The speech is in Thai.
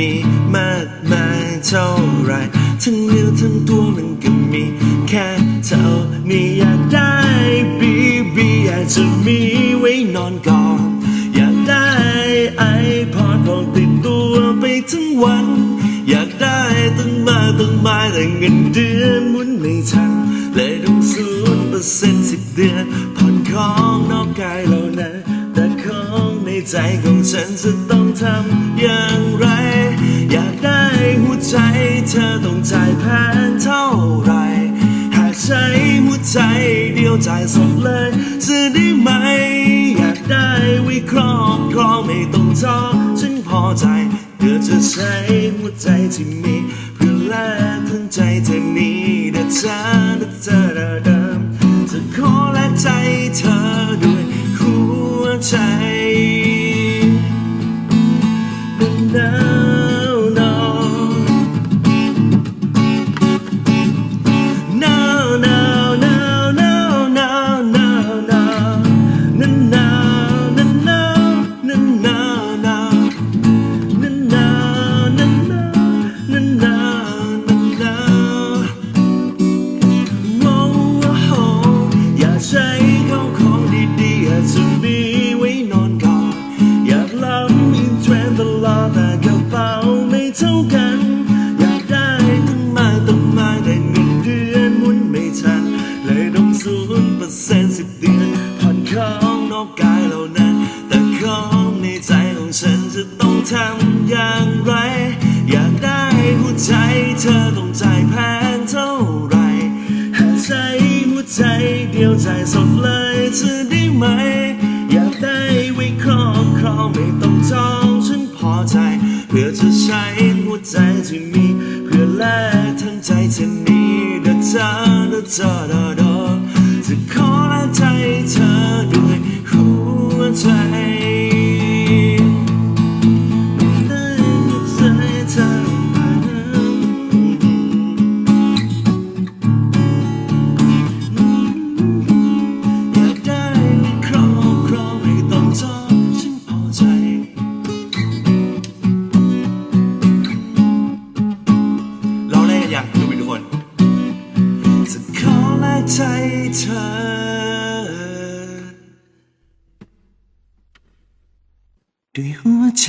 มีมากมายเท่าไรทั้งเนื้อทั้งตัวมันก็มีแค่เท่านี้อยากได้บีบีอยากจะมีไว้นอนกอดอยากได้ไอพอดบอกติดตัวไปทั้งวัน อยากได้ตั้งมาตั้งมาแต่เงินเดือนหมุนไม่ทันเลยต้องศูนย์เปอร์เซ็นต์สิบเดือนผ่อนของนอกกายเรานะแต่ของในใจของฉันจะต้องทำอย่างไร ใจเธอต้องจ่ายแพงเท่าไรหากใช้หัวใจเดียวจ่ายสดเลยจะได้ไหม อยากได้ไว้ครอบครองไม่ต้องจองฉันพอใจเพื่อจะใช้หัวใจที่มี เพื่อแลกทั้งใจเธอนี้เด้อจ้าเด้อจ้าเดา แต่กระเป๋าไม่เท่ากัน อยากได้ตั้งมากตั้งมากแต่เงินเดือนมุนไม่ทัน เลยต้องศูนย์เปอร์เซ็นต์สิบเดือนผ่อนของนอกกายเหล่านั้น แต่ของในใจของฉันจะต้องทำอย่างไร อยากได้หัวใจเธอต้องจ่ายแพงเท่าไรหากใช้หัวใจเดียวใจายสดเลยจะได้ไหม ใจที่มี เพื่อแลกทั้งใจที่มีเด้อจ้าเด้อจ้าเด้อ เธอ ด้วยหัวใจ